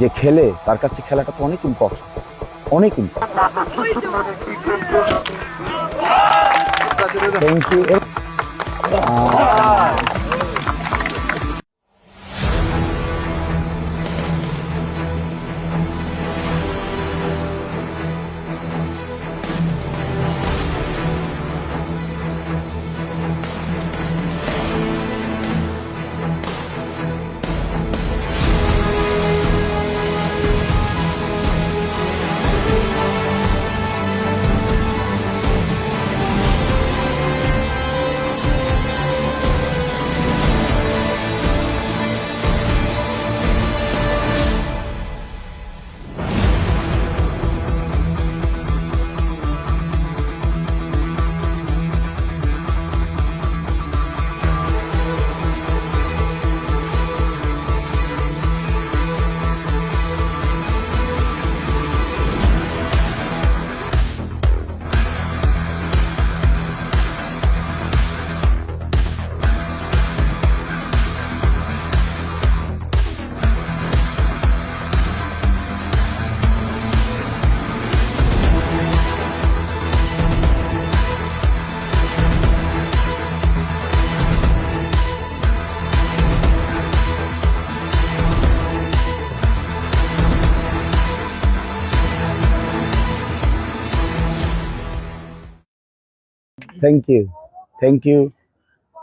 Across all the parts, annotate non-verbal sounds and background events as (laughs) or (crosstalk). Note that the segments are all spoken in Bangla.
যে খেলে তার কাছে খেলাটা তো অনেক ইম্পর্টেন্ট অনেক important thank you thank you thank you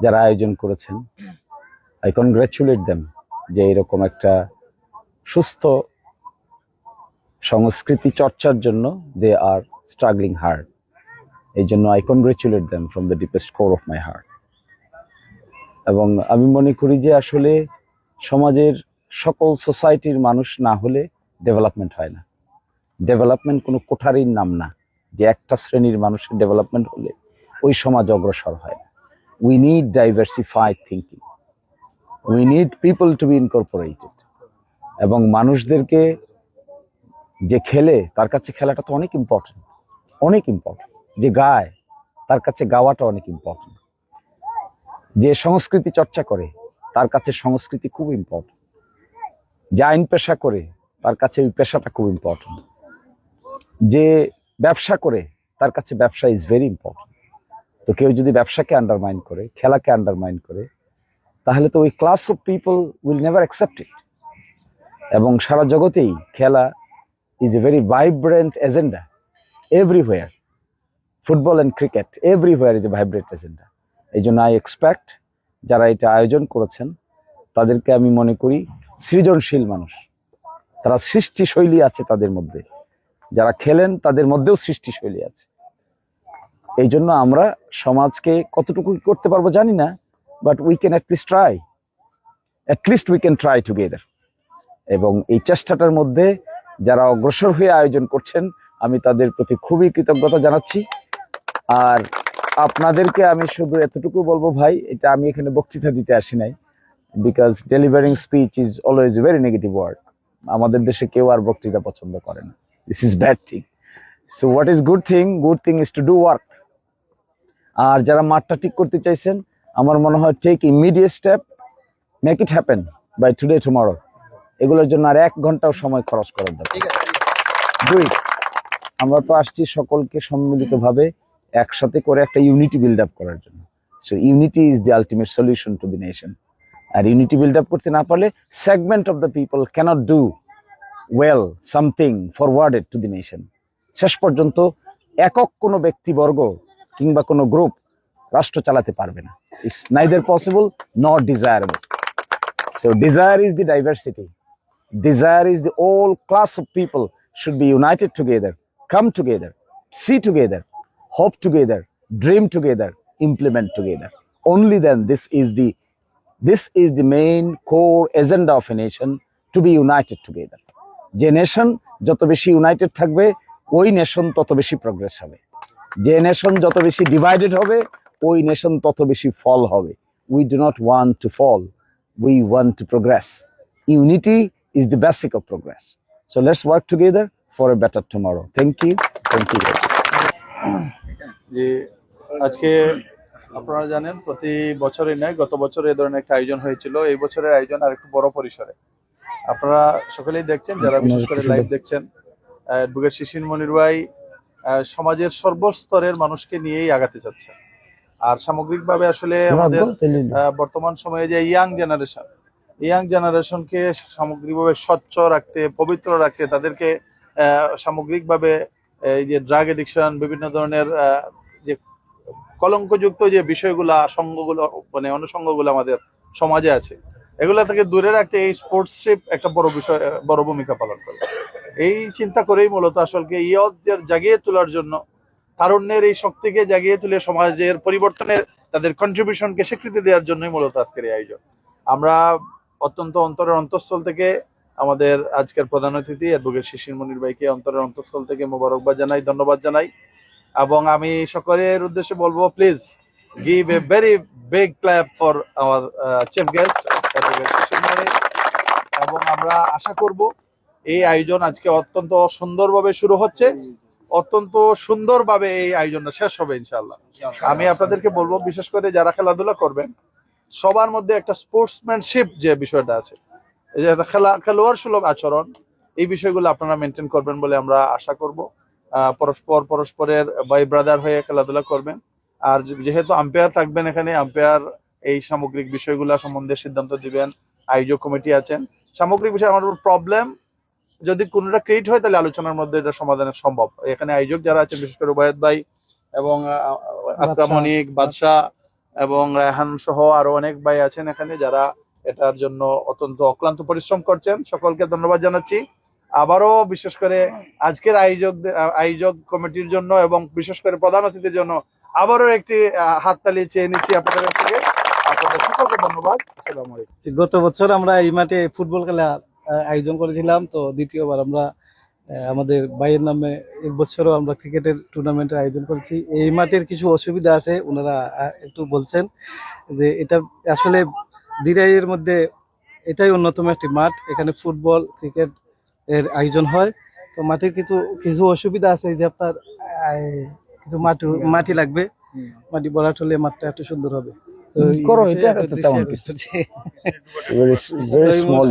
যারা আয়োজন করেছেন আই কনগ্রাচুলেট দেম যে এরকম একটা সুস্থ সংস্কৃতি চর্চার জন্য দে আর স্ট্রাগলিং হার্ড এই জন্য I congratulate them from the deepest core of my heart এবং আমি মনে করি যে আসলে সমাজের সকল সোসাইটির মানুষ না হলে ডেভেলপমেন্ট হয় না। ডেভেলপমেন্ট কোনো কোঠারির নাম না। যে একটা শ্রেণির মানুষের ডেভেলপমেন্ট হলে ওই সমাজ অগ্রসর হয় না। We need diversified thinking we need people to be incorporated এবং মানুষদেরকে যে খেলে, তার কাছে খেলাটা তো অনেক ইম্পর্টেন্ট অনেক ইম্পর্টেন্ট যে গায়, তার কাছে গাওয়াটা অনেক ইম্পর্টেন্ট যে সংস্কৃতি চর্চা করে, তার কাছে সংস্কৃতি খুব ইম্পর্টেন্ট যে আইন পেশা করে, তার কাছে ওই পেশাটা খুব ইম্পর্টেন্ট যে ব্যবসা করে, তার কাছে ব্যবসা ইজ ভেরি ইম্পর্টেন্ট তো কেউ যদি ব্যবসাকে আন্ডারমাইন করে, খেলাকে আন্ডারমাইন করে, তাহলে তো ওই class of people will never accept it এবং সারা জগতেই খেলা is a very vibrant agenda everywhere football and cricket everywhere is a vibrant agenda এই জন্য আই এক্সপেক্ট যারা এটা আয়োজন করেছেন, তাদেরকে আমি মনে করি সৃজনশীল মানুষ। তারা সৃষ্টিশৈলী আছে তাদের মধ্যে। যারা খেলেন, তাদের মধ্যেও সৃষ্টিশৈলী আছে। এই জন্য আমরা সমাজকে কতটুকু করতে পারব জানি না but we can at least try at least we can try together এবং এই চেষ্টাটার মধ্যে যারা অগ্রসর হয়ে আয়োজন করছেন, আমি তাদের প্রতি খুবই কৃতজ্ঞতা জানাচ্ছি। আর আপনাদেরকে আমি শুধু এতটুকু বলব ভাই, এটা আমি এখানে বক্তৃতা দিতে আসি নাই because delivering speech is always very negative word আমাদের দেশে কেউ আর বক্তৃতা পছন্দ করে না। This is bad thing so what is good thing good thing is to do work আর যারা মাঠটা ঠিক করতে চাইছেন আমার মনে হয় take immediate step make it happen by today tomorrow এগুলোর জন্য আর এক ঘন্টাও সময় খরচ করার দরকার। দুই আমরা তো আসছি সকলকে সম্মিলিতভাবে একসাথে করে একটা ইউনিটি বিল্ড আপ করার জন্য। So unity is the ultimate solution to the nation R unity build up করতে না পারলে segment of the people cannot do well something forwarded to the nation শেষ পর্যন্ত একক কোনো ব্যক্তিবর্গ কিংবা কোনো গ্রুপ রাষ্ট্র চালাতে পারবে না it's neither possible not desirable so desire is the diversity desire is the all class of people should be united together come together see together hope together dream together implement together only then this is the this is the main core agenda of a nation to be united together যে নেশন যত বেশি ইউনাইটেড থাকবে ওই নেশন তত বেশি প্রগ্রেস হবে যে নেশন যত বেশি ডিভাইডেড হবে ওই নেশন তত বেশি ফল হবে we do not want to fall we want to progress unity is the basic of progress. So let's work together for tomorrow. Thank you. Thank you. very much. যে আজকে আপনারা জানেন প্রতি বছরই নয় গত বছর এই ধরনের একটা আয়োজন হয়েছিল এই বছরের আয়োজন আর একটু বড় পরিসরে আপনারা সকলেই দেখছেন যারা বিশেষ করে লাইভ দেখছেন অ্যাডভোকেট শিশির মনির ভাই সমাজের সর্বস্তরের মানুষকে নিয়েই আগাতে চাচ্ছে। আর সামগ্রিকভাবে আসলে আমাদের আহ, বর্তমান সময়ে যে ইয়াং জেনারেশন ইয়াং জেনারেশনকে সামগ্রিকভাবে স্বচ্ছ রাখতে পবিত্র রাখতে তাদেরকে আহ, সামগ্রিকভাবে এই যে ড্রাগ এডিকশন বিভিন্ন ধরনের যে কলঙ্কযুক্ত যে বিষয়গুলা সঙ্গগুলো মানে অনুষঙ্গগুলো আমাদের সমাজে আছে এগুলা থেকে দূরে রাখতে এই স্পোর্টসশিপ একটা বড় বিষয়, বড় ভূমিকা পালন করে। এই চিন্তা করেই মূলত আসলে ইয়দের জাগিয়ে তোলার জন্য, তারুণ্যের এই শক্তিকে জাগিয়ে তুলে সমাজের পরিবর্তনের তাদের কন্ট্রিবিউশনকে স্বীকৃতি দেওয়ার জন্যই মূলত আজকের এই আয়োজন। আমরা অত্যন্ত অন্তরের অন্তঃস্থল থেকে আমাদের আজকের প্রধান অতিথি, অ্যাডভোকেট শিশির মনির ভাইকে অন্তরের অন্তঃস্থল থেকে মোবারকবাদ জানাই, ধন্যবাদ জানাই। এবং আমি সকলের উদ্দেশ্যে বলব please give a very big clap for our chief guest Shishir এবং আমরা আশা করব এই আয়োজন আজকে অত্যন্ত সুন্দরভাবে শুরু হচ্ছে। অত্যন্ত সুন্দরভাবে এই আয়োজনটা শেষ হবে ইনশাআল্লাহ। আমি আপনাদেরকে বলব, বিশেষ করে যারা খেলাধুলা করবেন, সবার মধ্যে একটা স্পোর্টসম্যানশিপ যে বিষয়টা আছে খেলোয়াড় সুলভ আচরণ, এই বিষয়গুলো আপনারা মেনটেন করবেন বলে আমরা আশা করব। পরস্পর, পরস্পরের ভাই ব্রাদার হয়ে খেলাধুলা করবেন। আর যেহেতু আম্পায়ার থাকবেন এখানে আম্পায়ার এই সামগ্রিক বিষয়গুলো সম্বন্ধে সিদ্ধান্ত দিবেন। আয়োজক কমিটি আছেন। সামগ্রিক বিষয় আমার প্রবলেম যদি কোনোটা ক্রিয়েট হয় তাহলে আলোচনার মধ্যে এটা সমাধানের সম্ভব। এখানে আয়োজক যারা আছে বিশেষ করে ওবায়দ ভাই এবং আহ, আকরাম বাদশাহ এবং রায়হান সহ আরও অনেক ভাই আছেন এখানে যারা এটার জন্য অত্যন্ত অক্লান্ত পরিশ্রম করছেন। সকলকে ধন্যবাদ জানাচ্ছি। আবারও বিশেষ করে আজকের আয়োজক আয়োজক কমিটির জন্য এবং বিশেষ করে প্রধান অতিথির জন্য আবারও একটি হাততালি চেয়ে নিচ্ছি আপনাদের কাছ থেকে। আপনাদের সকলকে ধন্যবাদ। আসসালামু আলাইকুম। গত বছর আমরা এই মাঠে ফুটবল খেলা আয়োজন করেছিলাম তো দ্বিতীয়বার আমরা আমাদের ভাইয়ের নামে এক বছরও আমরা ক্রিকেটের টুর্নামেন্টের আয়োজন করেছি। এই মাঠের কিছু অসুবিধা আছে ওনারা একটু বলছেন যে এটা আসলে দিরাইয়ের মধ্যে এটাই অন্যতম একটি মাঠ এখানে ফুটবল ক্রিকেট এর আয়োজন হয়। তো মাঠের কিছু কিছু অসুবিধা আছে এই যে আপনার কিছু মাটি মাটি লাগবে। মাটি ভরাট হলে মাঠটা একটু সুন্দর হবে। করো, বিষয়ে এটা আমরা একটা দৃষ্টি তেমন আকর্ষণ কিছু। করছি। very, very (laughs) এই small